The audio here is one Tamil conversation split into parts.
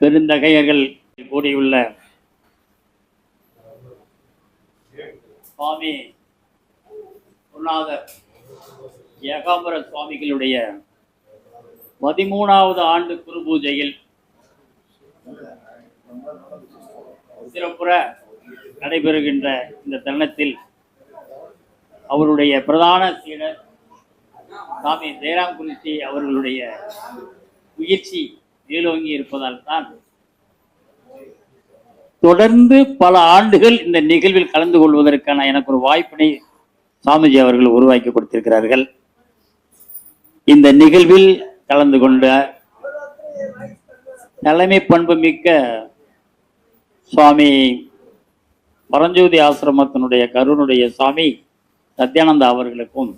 பெருந்தகையர்கள் கூடியுள்ள சுவாமி குருநாதர் ஏகாம்பர சுவாமிகளுடைய பதிமூணாவது ஆண்டு குரு பூஜையில் சிறப்புற நடைபெறுகின்ற இந்த தருணத்தில் அவருடைய பிரதான சீடர் சாமி ஜெயராம் குறிச்சி அவர்களுடைய முயற்சி மேலோங்கி இருப்பதால் தான் தொடர்ந்து பல ஆண்டுகள் இந்த நிகழ்வில் கலந்து கொள்வதற்கான எனக்கு ஒரு வாய்ப்பினை சாமிஜி அவர்கள் உருவாக்கி கொடுத்திருக்கிறார்கள். இந்த நிகழ்வில் கலந்து கொண்ட தலைமை பண்பு மிக்க சுவாமி பரஞ்சோதி ஆசிரமத்தினுடைய கருணுடைய சுவாமி சத்யானந்தா அவர்களுக்கும்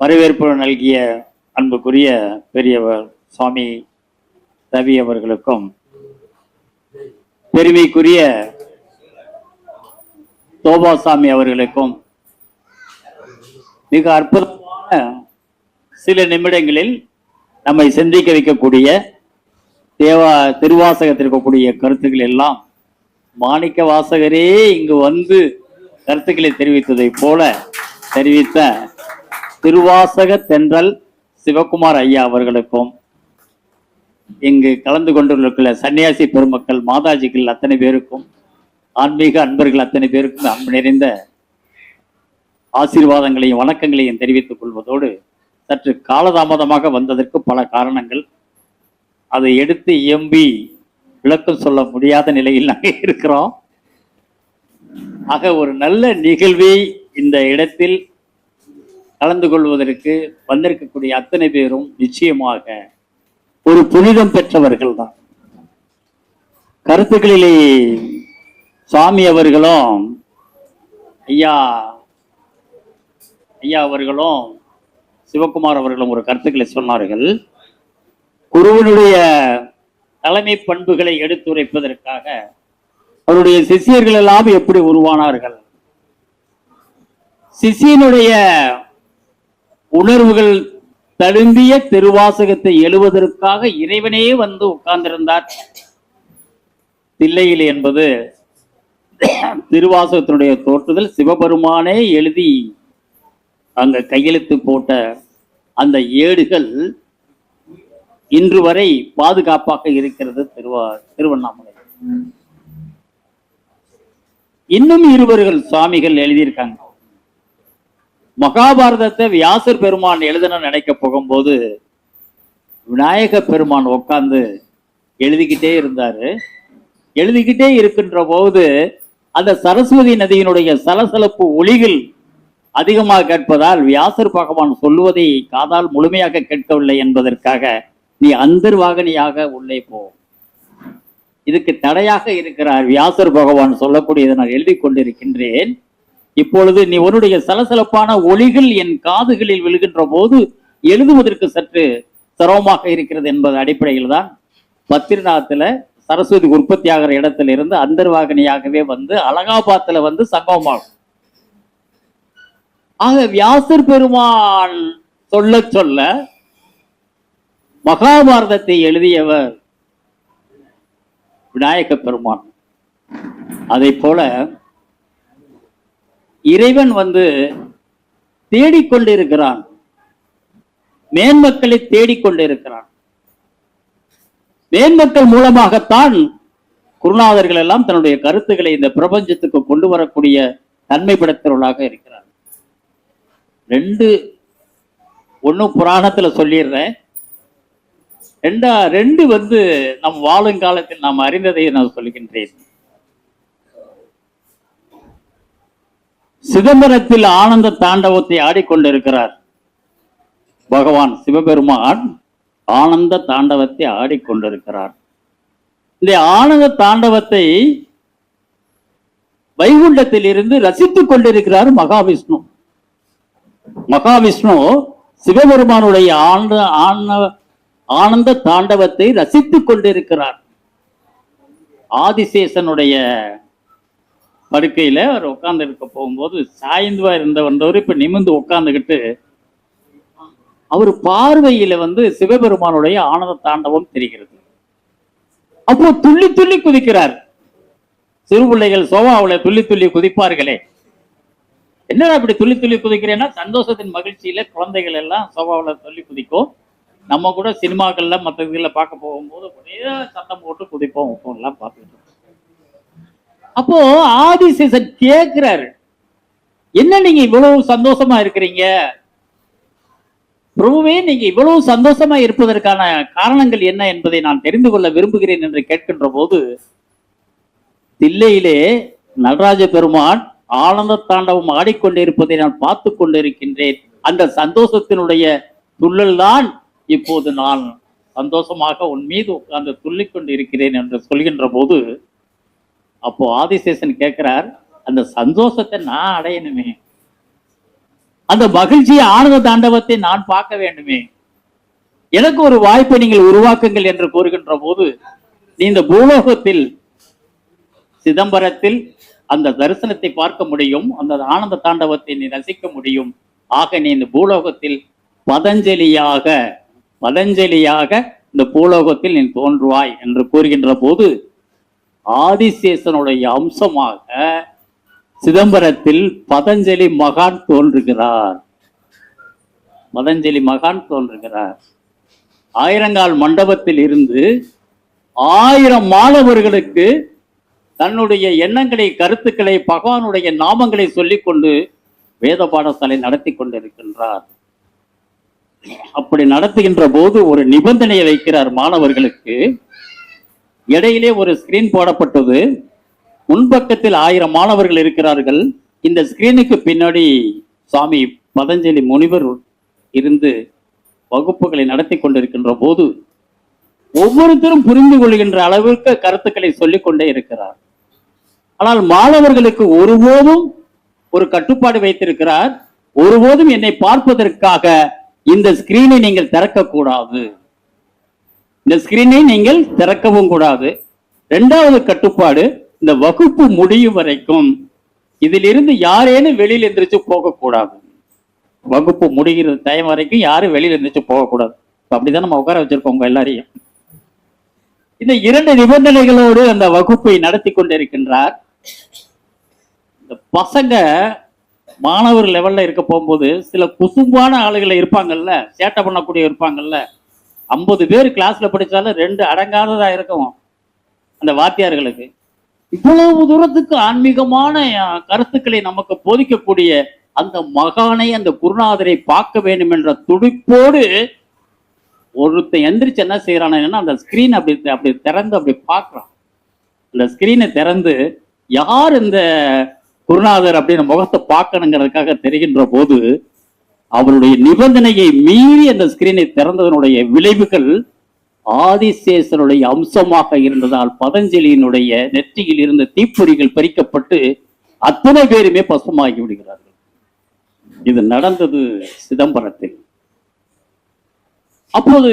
வரவேற்பு நல்கிய அன்புக்குரிய பெரியவர் சுவாமி ரவி அவர்களுக்கும் பெருமைக்குரிய தோபாசாமி அவர்களுக்கும் மிக அற்புதமான சில நிமிடங்களில் நம்மை சிந்திக்க வைக்கக்கூடிய தேவா திருவாசகத்தில் இருக்கக்கூடிய கருத்துக்கள் எல்லாம் மாணிக்க வாசகரே இங்கு வந்து கருத்துக்களை தெரிவித்ததைப் போல தெரிவித்த திருவாசக தென்றல் சிவகுமார் ஐயா அவர்களுக்கும் இங்கு கலந்து கொண்டுள்ள சன்னியாசி பெருமக்கள் மாதாஜிகள் அத்தனை பேருக்கும் ஆன்மீக அன்பர்கள் அத்தனை பேருக்கும் அன்பு நிறைந்த ஆசீர்வாதங்களையும் வணக்கங்களையும் தெரிவித்துக் கொள்வதோடு சற்று காலதாமதமாக வந்ததற்கு பல காரணங்கள். அதை எடுத்து இயம்பி விளக்கம் சொல்ல முடியாத நிலையில் நாங்கள் இருக்கிறோம். ஆக ஒரு நல்ல நிகழ்வை இந்த இடத்தில் கலந்து கொள்வதற்கு வந்திருக்கக்கூடிய அத்தனை பேரும் நிச்சயமாக ஒரு புனிதம் பெற்றவர்கள் தான் கருத்துக்களிலே சுவாமி அவர்களும் ஐயா ஐயா அவர்களும் சிவகுமார் அவர்களும் ஒரு கருத்துக்களை சொன்னார்கள். குருவனுடைய தலைமை பண்புகளை எடுத்துரைப்பதற்காக அவருடைய சிஷியர்கள் எல்லாம் எப்படி உருவானார்கள்? சிஷியனுடைய உணர்வுகள் தழும்பிய திருவாசகத்தை எழுவதற்காக இறைவனே வந்து உட்கார்ந்திருந்தார். தில்லையில் என்பது திருவாசகத்தினுடைய தோற்றுதல். சிவபெருமானே எழுதி அங்க கையெழுத்து போட்ட அந்த ஏடுகள் இன்று வரை பாதுகாப்பாக இருக்கிறது திருவா திருவண்ணாமலை. இன்னும் இருவர்கள் சுவாமிகள் எழுதியிருக்காங்க. மகாபாரதத்தை வியாசர் பெருமான் எழுதணும்னு நினைக்க போகும்போது விநாயக பெருமான் உட்கார்ந்து எழுதிக்கிட்டே இருந்தாரு. எழுதிக்கிட்டே இருக்கின்ற போது அந்த சரஸ்வதி நதியினுடைய சலசலப்பு ஒளிகள் அதிகமாக கேட்பதால் வியாசர் பகவான் சொல்லுவதை காதால் முழுமையாக கேட்கவில்லை என்பதற்காக நீ அந்தர்வாகனியாக உள்ளே போ. இதுக்கு தடையாக இருக்கிறார் வியாசர் பகவான் சொல்லக்கூடியதை நான் எழுதி கொண்டிருக்கின்றேன். இப்பொழுது நீ உன்னுடைய சலசலப்பான ஒளிகள் என் காதுகளில் விழுகின்ற போது எழுதுவதற்கு சற்று சிரமமாக இருக்கிறது என்பது அடிப்படையில் தான் பத்ரிநாத்துல சரஸ்வதி உற்பத்தி ஆகிற இடத்துல இருந்து அந்தர்வாகினியாகவே வந்து அலகாபாத்தில் வந்து சங்கமமாகும். ஆக வியாசர் பெருமான் சொல்ல சொல்ல மகாபாரதத்தை எழுதியவர் விநாயக பெருமான். அதை போல இறைவன் வந்து தேடிக்கொண்டிருக்கிறான். மேன்மக்களை தேடிக்கொண்டிருக்கிறான். மேன்மக்கள் மூலமாகத்தான் குருநாதர்கள் எல்லாம் தன்னுடைய கருத்துக்களை இந்த பிரபஞ்சத்துக்கு கொண்டு வரக்கூடிய தன்மை இருக்கிறார். ரெண்டு ஒன்னும் புராணத்துல சொல்லிடுறேன். ரெண்டா ரெண்டு வந்து நம் வாழும் காலத்தில் நாம் அறிந்ததை நான் சொல்கின்றேன். சிதம்பரத்தில் ஆனந்த தாண்டவத்தை ஆடிக்கொண்டிருக்கிறார். பகவான் சிவபெருமான் ஆனந்த தாண்டவத்தை ஆடிக்கொண்டிருக்கிறார். இந்த ஆனந்த தாண்டவத்தை வைகுண்டத்தில் இருந்து ரசித்துக் கொண்டிருக்கிறார் மகாவிஷ்ணு. மகாவிஷ்ணு சிவபெருமானுடைய ஆனந்த ஆனந்த தாண்டவத்தை ரசித்துக் கொண்டிருக்கிறார். ஆதிசேஷனுடைய படுக்கையில அவர் உட்கார்ந்து இருக்க போகும்போது சாய்ந்துவா இருந்த வந்தவர் இப்ப நிமிர்ந்து உட்கார்ந்துகிட்டு அவர் பார்வையில வந்து சிவபெருமானுடைய ஆனந்த தாண்டவம் தெரிகிறது. அப்போ துள்ளி துள்ளி குதிக்கிறார். சிறு பிள்ளைகள் சோபாவுல துள்ளி துள்ளி குதிப்பார்களே. என்னடா இப்படி துள்ளி துள்ளி குதிக்கிறேன்னா சந்தோஷத்தின் மகிழ்ச்சியில குழந்தைகள் எல்லாம் சோபாவுல துள்ளி குதிக்கும். நம்ம கூட சினிமாக்கள்ல மற்ற இதுல பார்க்க போகும்போது ஒரே சத்தம் போட்டு குதிப்போம் இப்போ எல்லாம் பார்த்துட்டு அப்போ ஆதிசேஷன் கேட்கிறாரு என்ன நீங்க இவ்வளவு சந்தோஷமா இருக்கிறீங்க? பிரபுவே நீங்க இவ்வளவு சந்தோஷமா இருப்பதற்கான காரணங்கள் என்ன என்பதை நான் தெரிந்து கொள்ள விரும்புகிறேன் என்று கேட்கின்ற போது தில்லையிலே நடராஜ பெருமான் ஆனந்த தாண்டவம் ஆடிக்கொண்டிருப்பதை நான் பார்த்து கொண்டிருக்கின்றேன். அந்த சந்தோஷத்தினுடைய துள்ளல் தான் இப்போது நான் சந்தோஷமாக உன் மீது உட்கார்ந்து துள்ளிக்கொண்டு இருக்கிறேன் என்று சொல்கின்ற போது அப்போ ஆதிசேஷன் கேட்கிறார் அந்த சந்தோஷத்தை நான் அடையணுமே. அந்த மகிழ்ச்சியை ஆனந்த தாண்டவத்தை நான் பார்க்க வேண்டுமே. எனக்கு ஒரு வாய்ப்பை நீங்கள் உருவாக்குங்கள் என்று கூறுகின்ற போது நீ இந்த பூலோகத்தில் சிதம்பரத்தில் அந்த தரிசனத்தை பார்க்க முடியும் அந்த ஆனந்த தாண்டவத்தை நீ ரசிக்க முடியும். ஆக நீ இந்த பூலோகத்தில் பதஞ்சலியாக பதஞ்சலியாக இந்த பூலோகத்தில் நீ தோன்றுவாய் என்று கூறுகின்ற போது ஆதிசேஷனுடைய அம்சமாக சிதம்பரத்தில் பதஞ்சலி மகான் தோன்றுகிறார். பதஞ்சலி மகான் தோன்றுகிறார். ஆயிரங்கால் மண்டபத்தில் இருந்து ஆயிரம் மாணவர்களுக்கு தன்னுடைய எண்ணங்களை கருத்துக்களை பகவானுடைய நாமங்களை சொல்லிக்கொண்டு வேத பாடசாலை நடத்தி கொண்டிருக்கின்றார். அப்படி நடத்துகின்ற போது ஒரு நிபந்தனையை வைக்கிறார் மாணவர்களுக்கு. இடையிலே ஒரு ஸ்கிரீன் போடப்பட்டது. முன்பக்கத்தில் ஆயிரம் மாணவர்கள் இருக்கிறார்கள். இந்த ஸ்கிரீனுக்கு பின்னாடி சுவாமி பதஞ்சலி முனிவர் இருந்து வகுப்புகளை நடத்தி கொண்டிருக்கின்ற போது ஒவ்வொருத்தரும் புரிந்து கொள்கின்ற அளவிற்கு கருத்துக்களை சொல்லிக் கொண்டே இருக்கிறார். ஆனால் மாணவர்களுக்கு ஒருபோதும் ஒரு கட்டுப்பாடு வைத்திருக்கிறார். ஒருபோதும் என்னை பார்ப்பதற்காக இந்த ஸ்கிரீனை நீங்கள் திறக்கக்கூடாது. இந்த ஸ்கிரீனை நீங்கள் திறக்கவும் கூடாது. இரண்டாவது கட்டுப்பாடு இந்த வகுப்பு முடியும் வரைக்கும் இதிலிருந்து யாரேனும் வெளியில் எந்திரிச்சு போகக்கூடாது. வகுப்பு முடிகிற டைம் வரைக்கும் யாரும் வெளியில் எந்திரிச்சு போகக்கூடாது. அப்படிதான் நம்ம உட்கார வச்சிருக்கோம் உங்க எல்லாரையும். இந்த இரண்டு நிபந்தனைகளோடு அந்த வகுப்பை நடத்தி கொண்டிருக்கின்றார். இந்த பசங்க மாணவர் லெவல்ல இருக்க போகும்போது சில குசும்பான ஆளுகளை இருப்பாங்கல்ல சேட்டை பண்ணக்கூடிய இருப்பாங்கல்ல ஐம்பது பேர் கிளாஸ்ல படிச்சாலும் ரெண்டு அடங்காததா இருக்கும் அந்த வாத்தியார்களுக்கு. இவ்வளவு தூரத்துக்கு ஆன்மீகமான கருத்துக்களை நமக்கு போதிக்கக்கூடிய அந்த மகானை அந்த குருநாதரை பார்க்க வேண்டும் என்ற துடிப்போடு ஒருத்தன் எந்திரிச்சு என்ன செய்யறானா அந்த ஸ்கிரீன் அப்படி அப்படி திறந்து அப்படி பார்க்கறான். அந்த ஸ்கிரீனை திறந்து யார் இந்த குருநாதர் அப்படின்னு முகத்தை பார்க்கணுங்கிறதுக்காக தெரிகின்ற போது அவருடைய நிபந்தனையை மீறி அந்த ஸ்கிரீனை திறந்ததனுடைய விளைவுகள் ஆதிசேஷனுடைய அம்சமாக இருந்ததால் பதஞ்சலியினுடைய நெற்றியில் இருந்த தீப்பொறிகள் பறிக்கப்பட்டு அத்தனை பேருமே பசுமாகி விடுகிறார்கள். இது நடந்தது சிதம்பரத்தில். அப்போது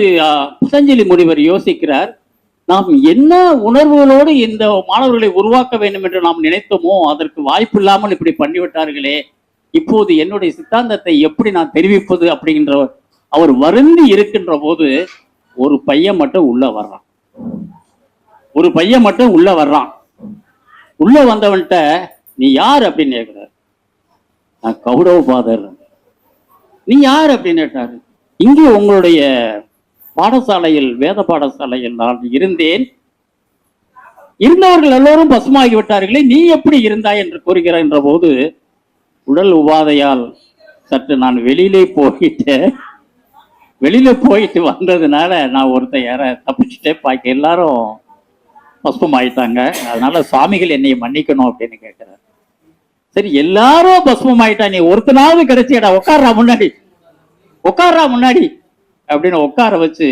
பதஞ்சலி முனிவர் யோசிக்கிறார் நாம் என்ன உணர்வுகளோடு இந்த மாணவர்களை உருவாக்க வேண்டும் என்று நாம் நினைத்தோமோ அதற்கு வாய்ப்பு இல்லாமல் இப்படி பண்ணிவிட்டார்களே இப்போது என்னுடைய சித்தாந்தத்தை எப்படி நான் தெரிவிப்பது அப்படிங்கிற அவர் வருந்தி இருக்கின்ற போது ஒரு பையன் மட்டும் உள்ள வர்றான். ஒரு பையன் மட்டும் உள்ள வர்றான். உள்ள வந்தவன்கிட்ட நீ யார்? அப்படின்னு கேட்கிறார். நான் கௌடவ பாதர். நீ யார்? அப்படின்னு கேட்டாரு. இங்கே உங்களுடைய பாடசாலையில் வேத பாடசாலையில் நான் இருந்தேன். இருந்தவர்கள் எல்லோரும் பசுமாகி விட்டார்களே நீ எப்படி இருந்தாய்? என்று கூறுகிற போது உடல் உபாதையால் சற்று நான் வெளியிலே போயிட்டு வெளியில போயிட்டு வந்ததுனால நான் ஒருத்தன் யார தப்பிச்சுட்டே பாக்க எல்லாரும் பஸ்பம் ஆயிட்டாங்க அதனால சுவாமிகள் என்னை மன்னிக்கணும் அப்படின்னு கேட்கிறார் சரி எல்லாரும் பஸ்பம் ஆயிட்டா நீ ஒருத்தனாவது கிடைச்சியடா உட்காரா முன்னாடி உட்கார்றா முன்னாடி அப்படின்னு உட்கார வச்சு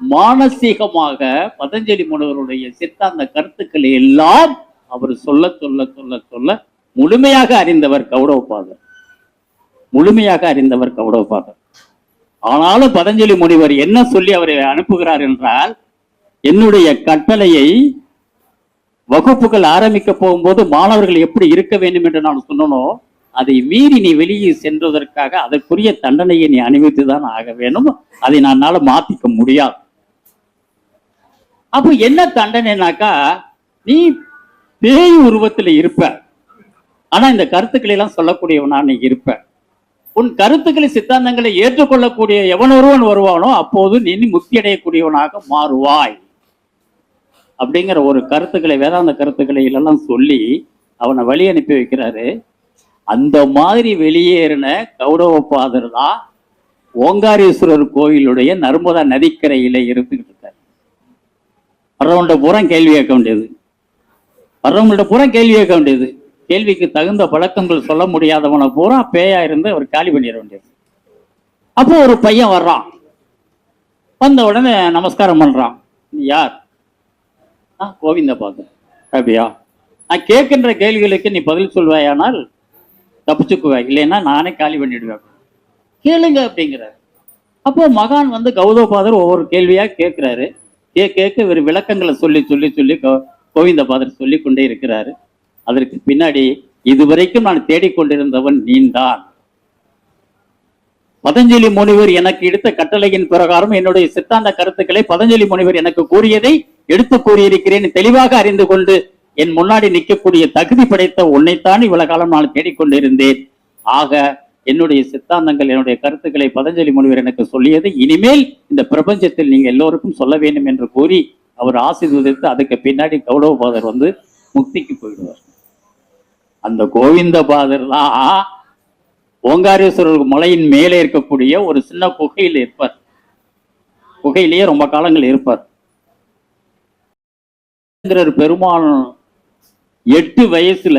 மானசீகமாக பதஞ்சலி முனிவருடைய சித்தாந்த கருத்துக்களை எல்லாம் அவர் சொல்ல சொல்ல சொல்ல சொல்ல முழுமையாக அறிந்தவர் கௌரவபாதர் முழுமையாக அறிந்தவர் கௌரவபாதர் ஆனாலும் பதஞ்சலி முனிவர் என்ன சொல்லி அவரை அனுப்புகிறார் என்றால் என்னுடைய கட்டளையை வகுப்புகள் ஆரம்பிக்க போகும்போது மாணவர்கள் எப்படி இருக்க வேண்டும் என்று நான் சொன்னனோ அதை மீறி நீ வெளியே சென்றதற்காக அதற்குரிய தண்டனையை நீ அணிவித்து தான் ஆக வேணும் அதை நான் மாத்திக்க முடியாது. அப்போ என்ன தண்டனைனாக்கா நீ பேய் உருவத்துல இருப்ப. ஆனா இந்த கருத்துக்களை எல்லாம் சொல்லக்கூடியவனா நீ இருப்ப. உன் கருத்துக்களை சித்தாந்தங்களை ஏற்றுக்கொள்ளக்கூடிய எவன் ஒருவன் வருவானோ அப்போது நீ முக்தியடையக்கூடியவனாக மாறுவாய். அப்படிங்கிற ஒரு கருத்துக்களை வேதாந்த கருத்துக்களை எல்லாம் சொல்லி அவனை வழி அனுப்பி வைக்கிறாரு. அந்த மாதிரி வெளியேறின கௌரவ பாதர் தான் ஓங்காரீஸ்வரர் கோயிலுடைய நர்மதா நதிக்கரையில இருந்துகிட்டு இருக்கார். வர்றவன்கிட்ட பூரா கேள்வி கேட்க வேண்டியது. வர்றவங்கள்ட்ட பூரா கேள்வி கேட்க வேண்டியது. கேள்விக்கு தகுந்த பழக்கங்கள் சொல்ல முடியாதவனை பூரா பேயா இருந்து அவர் காலி பண்ணிட வேண்டியது. அப்போ ஒரு பையன் வர்றான். வந்த உடனே நமஸ்காரம் பண்றான். நீ யார்? ஆ கோவிந்த பாதர் அப்படியா? நான் கேட்கின்ற கேள்விகளுக்கு நீ பதில் சொல்வாயானால் தப்பிச்சுக்குவாய். இல்லைன்னா நானே காலி பண்ணிடுவேன். கேளுங்க அப்படிங்கிறார். அப்போ மகான் வந்து கௌதபாதர் ஒவ்வொரு கேள்வியா கேட்கிறாரு. கே கேட்க இவர் விளக்கங்களை சொல்லி சொல்லி சொல்லி கோ- கோவிந்த பாதர் சொல்லி கொண்டே இருக்கிறாரு. அதற்கு பின்னாடி இதுவரைக்கும் நான் தேடிக்கொண்டிருந்தவன் நீந்தான். பதஞ்சலி முனிவர் எனக்கு எடுத்த கட்டளையின் பிரகாரம் என்னுடைய சித்தாந்த கருத்துக்களை பதஞ்சலி முனிவர் எனக்கு கூறியதை எடுத்து கூறியிருக்கிறேன். தெளிவாக அறிந்து கொண்டு என் முன்னாடி நிற்கக்கூடிய தகுதி படைத்த உன்னைத்தான் இவ்வளவு காலம் நான் தேடிக்கொண்டிருந்தேன். ஆக என்னுடைய சித்தாந்தங்கள் என்னுடைய கருத்துக்களை பதஞ்சலி முனிவர் எனக்கு சொல்லியது இனிமேல் இந்த பிரபஞ்சத்தில் நீங்க எல்லோருக்கும் சொல்ல வேண்டும் என்று கூறி அவர் ஆசீர்வதித்து அதுக்கு பின்னாடி கௌரவபாதர் வந்து முக்திக்கு போயிடுவார். அந்த கோவிந்த பாதர் தான் ஓங்காரேஸ்வரர் மலையின் மேலே இருக்கக்கூடிய ஒரு சின்ன குகையில் இருப்பார். குகையிலேயே ரொம்ப காலங்கள் இருப்பார். பெருமாள் பெருமான் எட்டு வயசுல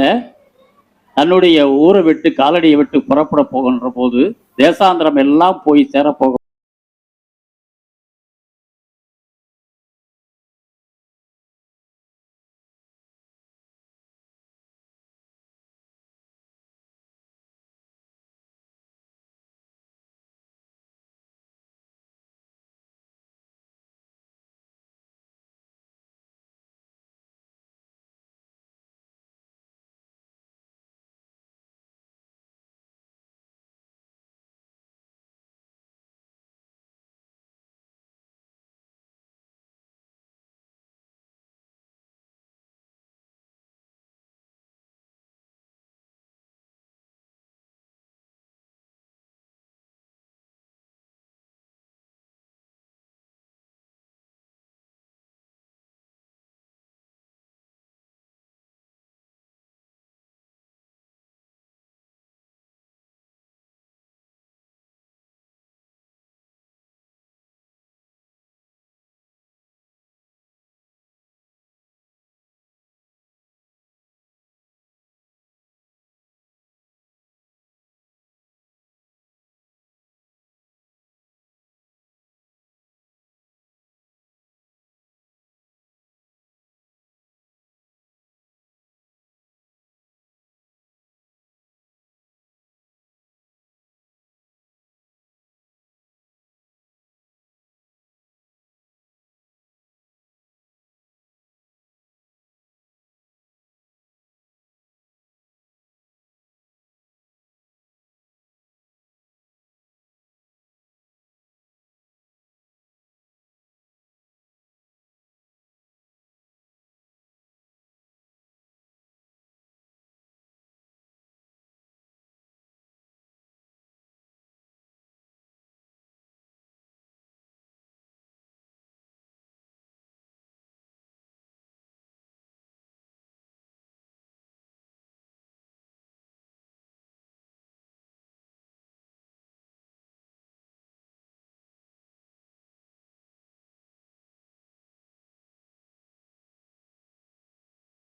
தன்னுடைய ஊரை விட்டு காலடியை விட்டு புறப்பட போகின்ற போது தேசாந்திரம் எல்லாம் போய் சேரப்போக